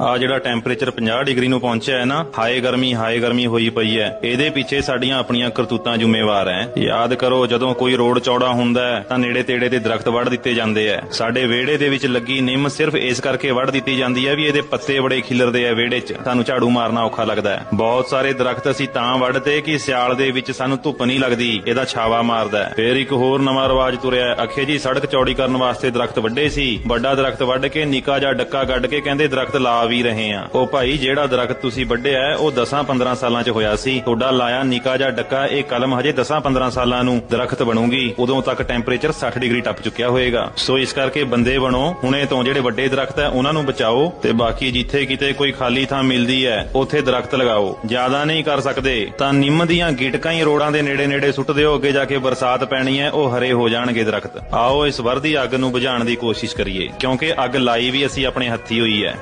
ਆ ਜਿਹੜਾ temperature 50 degree ਨੂੰ ਪਹੁੰਚਿਆ ਹੈ ਨਾ, ਹਾਏ ਗਰਮੀ ਹਾਏ ਗਰਮੀ ਹੋਈ ਪਈ ਹੈ। ਇਹਦੇ ਪਿੱਛੇ ਸਾਡੀਆਂ ਆਪਣੀਆਂ ਕਰਤੂਤਾਂ ਜ਼ਿੰਮੇਵਾਰ ਹੈ। ਯਾਦ ਕਰੋ, ਜਦੋਂ ਕੋਈ ਰੋਡ ਚੌੜਾ ਹੁੰਦਾ ਹੈ, ਤਾਂ ਨੇੜੇ ਤੇੜੇ ਦੇ ਦਰਖਤ ਵੱਢ ਦਿੱਤੇ ਜਾਂਦੇ ਆ ਸਾਡੇ ਵਿਹੜੇ ਦੇ ਵਿੱਚ ਲੱਗੀ ਨਿੰਮ ਸਿਰਫ ਇਸ ਕਰਕੇ ਵੱਢ ਦਿੱਤੀ ਜਾਂਦੀ ਹੈ ਵੀ ਇਹਦੇ ਪੱਤੇ ਬੜੇ ਖਿਲਰਦੇ ਆ ਵਿਹੜੇ 'ਚ। ਸਾਨੂੰ ਝਾੜੂ ਮਾਰਨਾ ਔਖਾ ਲੱਗਦਾ ਹੈ। ਬਹੁਤ ਸਾਰੇ ਦਰਖਤ ਅਸੀਂ ਤਾਂ ਵੱਢਦੇ ਕਿ ਸਿਆਲ ਦੇ ਵਿੱਚ ਸਾਨੂੰ ਧੁੱਪ ਨਹੀਂ ਲੱਗਦੀ, ਇਹਦਾ ਛਾਵਾ ਮਾਰਦਾ ਫੇਰ ਇੱਕ ਹੋਰ ਨਵਾਂ ਰਿਵਾਜ ਤੁਰਿਆ ਹੈ। ਅਖੇ ਜੀ, ਸੜਕ ਚੌੜੀ ਕਰਨ ਵਾਸਤੇ ਦਰਖਤ ਵੱਢੇ ਸੀ। ਵੱਡਾ ਦਰਖਤ ਵੱਢ ਕੇ, ਨਿੱਕਾ ਜਿਹਾ ਡੱਕਾ ਗੱਡ ਕੇ ਕਹਿੰਦੇ ਦਰਖਤ ਲਾ ਵੀ ਰਹੇ ਆ ਉਹ ਭਾਈ, ਜਿਹੜਾ ਦਰਖਤ ਤੁਸੀਂ ਵੱਢਿਆ ਉਹ 10-15 ਸਾਲਾਂ 'ਚ ਹੋਇਆ ਸੀ। ਤੁਹਾਡਾ ਲਾਇਆ ਨਿਕਾ ਜਿਹਾ ਡੱਕਾ, ਇਹ ਕਲਮ ਹਜੇ 10-15 ਸਾਲਾਂ ਨੂੰ ਦਰਖਤ ਬਣੂਗੀ। ਉਦੋਂ ਤੱਕ ਟੈਂਪਰੇਚਰ 60 ਡਿਗਰੀ ਟੱਪ ਚੁੱਕਿਆ ਹੋਏਗਾ। ਸੋ ਇਸ ਕਰਕੇ ਬੰਦੇ ਬਣੋ, ਹੁਣੇ ਤੋਂ ਜਿਹੜੇ ਵੱਡੇ ਦਰਖਤ ਹੈ, ਉਹਨਾਂ ਨੂੰ ਬਚਾਓ ਤੇ ਬਾਕੀ ਜਿੱਥੇ ਕਿਤੇ ਕੋਈ ਖਾਲੀ ਥਾਂ ਮਿਲਦੀ ਹੈ, ਉੱਥੇ ਦਰਖਤ ਲਗਾਓ। ਜ਼ਿਆਦਾ ਨਹੀਂ ਕਰ ਸਕਦੇ, ਤਾਂ ਨਿੰਮ ਦੀਆਂ ਗਿਟਕਾਂ ਹੀ ਰੋੜਾਂ ਦੇ ਨੇੜੇ ਨੇੜੇ ਸੁੱਟ ਦਿਓ, ਅੱਗੇ ਜਾ ਕੇ ਬਰਸਾਤ ਪੈਣੀ ਹੈ, ਉਹ ਹਰੇ ਹੋ ਜਾਣਗੇ ਦਰਖਤ। ਆਓ ਇਸ ਵਰਦੀ ਅੱਗ ਨੂੰ ਬੁਝਾਉਣ ਦੀ ਕੋਸ਼ਿਸ਼ ਕਰੀਏ, ਕਿਉਂਕਿ ਅੱਗ ਲਾਈ ਵੀ ਅਸੀਂ ਆਪਣੇ ਹੱਥੀ ਹੋਈ ਹੈ।